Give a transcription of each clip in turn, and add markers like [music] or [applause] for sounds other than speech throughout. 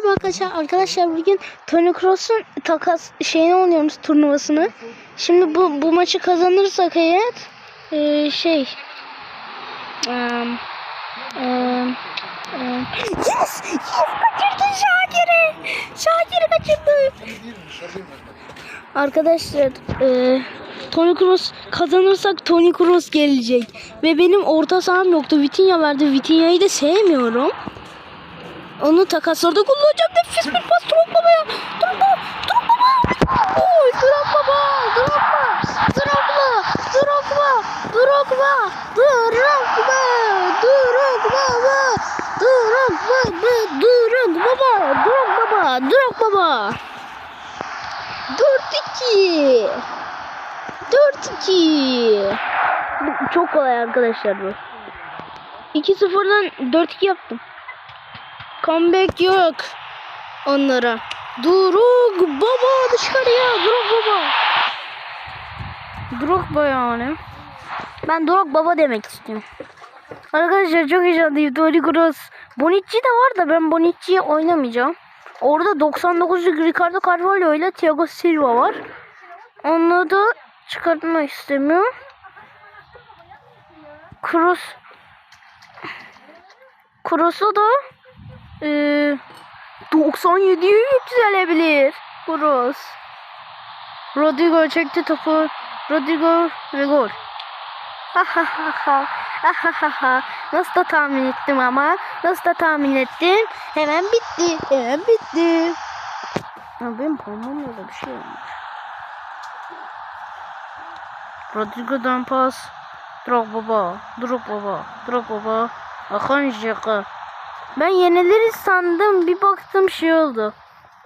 merhaba arkadaşlar. Arkadaşlar bugün Tony Cross'un takas şeyini oynuyoruz turnuvasını. Şimdi bu bu maçı kazanırsak eğer eee, şey em, em, em, yes! Yes! Kaçırdı Şakir'i! Şakir'i kaçırdı! Arkadaşlar eee Tony Kroos kazanırsak Tony Kroos gelecek. Ve benim orta saham yoktu. Vitinha verdi. Vitinha'yı da sevmiyorum. Onu takaslarda kullanacağım. Nefis bir pas Drogba'ya. Drogba, Drogba. Oy, Drogba, Drogba, Drogba, Drogba, Drogba, Drogba, Drogba, Drogba, Drogba, Drogba, Drogba. 4-2. 4-2. Bu çok kolay arkadaşlar bu. 2-0'dan 4-2 yaptım. Comeback yok onlara. Duruk baba dışarıya. Duruk baba. Duruk baba yani. Ben Duruk baba demek istiyorum. Arkadaşlar çok heyecanlıyım. Toni Kroos. Bonucci de var da ben Bonucci'yi oynamayacağım. Orada 99'luk Ricardo Carvalho ile Thiago Silva var. Onları da çıkartmak istemiyorum. Kroos Kroos'a da ee, 97'ye yükselebilir. Kroos. Rodrigo çekti topu. Rodrigo ve gol. Ha ha ha. Ha ha ha ha. Nasıl da tahmin ettim ama. Nasıl da tahmin ettim. Hemen bitti. Hemen bitti. Ya benim parmağımda da bir şey olmuş. Rodrigo'dan pas. Drogba. Drogba. Drogba. Akan Jaka. Ben yeniliriz sandım. Bir baktım şey oldu.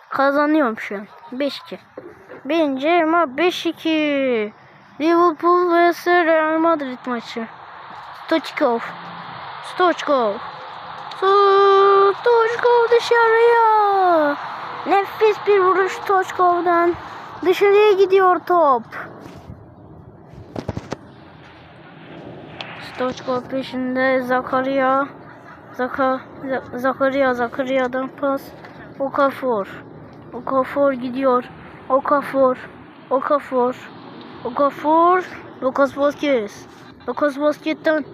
Kazanıyorum şu an. 5-2. Bence ama 5-2. Liverpool vs Real Madrid maçı. Stoçkov. Stoçkov. Stoçkov dışarıya. Nefis bir vuruş Stoçkov'dan. Dışarıya gidiyor top. Stoçkov peşinde Zakaria. Zaka, Zakaria, Zakaria'dan pas. Okafor. Okafor gidiyor. Okafor. Okafor. Okafor. Lucas Vazquez. Lucas Vazquez'den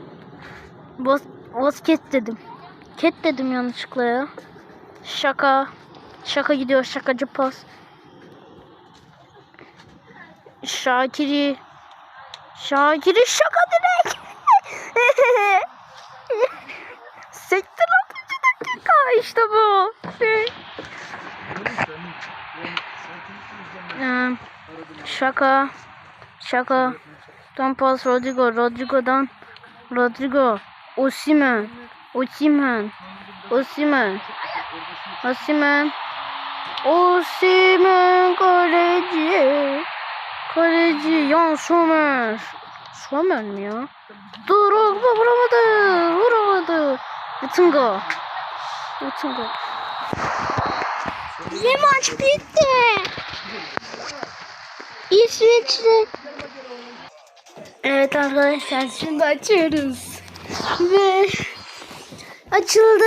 Vaz Vazquez dedim. Ket dedim yanlışlıkla ya. Şaka. Şaka gidiyor. Şakacı pas. Şakiri. Şakiri şaka direkt. [laughs] Ee, şaka. Şaka. Tam pas Rodrigo. Rodrigo'dan. Rodrigo. Osimen. Osimen. Osimen. Osimen. Osimen kaleci. Kaleci Yan Sommer. Sommer mi ya? Drogba vuramadı. Vuramadı. Utungo. Utungo. Ve maç bitti. İsveç'te. Evet arkadaşlar şimdi açıyoruz. Ve açıldı.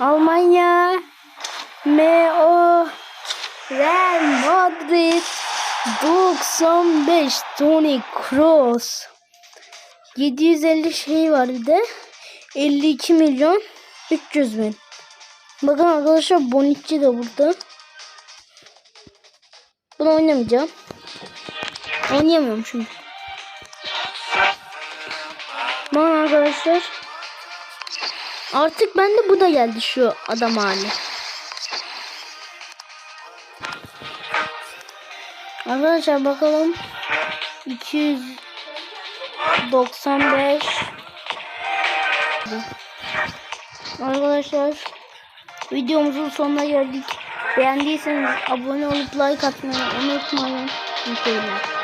Almanya. M.O. Real Madrid 95 Toni Kroos 750 şey var bir de 52 milyon 300 bin Bakın arkadaşlar Bonucci de burada. Bunu oynamayacağım. Oynayamıyorum şimdi Bakın arkadaşlar. Artık bende bu da geldi şu adam hali. Arkadaşlar bakalım. 295 Arkadaşlar videomuzun sonuna geldik. Beğendiyseniz abone olup like atmayı unutmayın. İyi seyirler.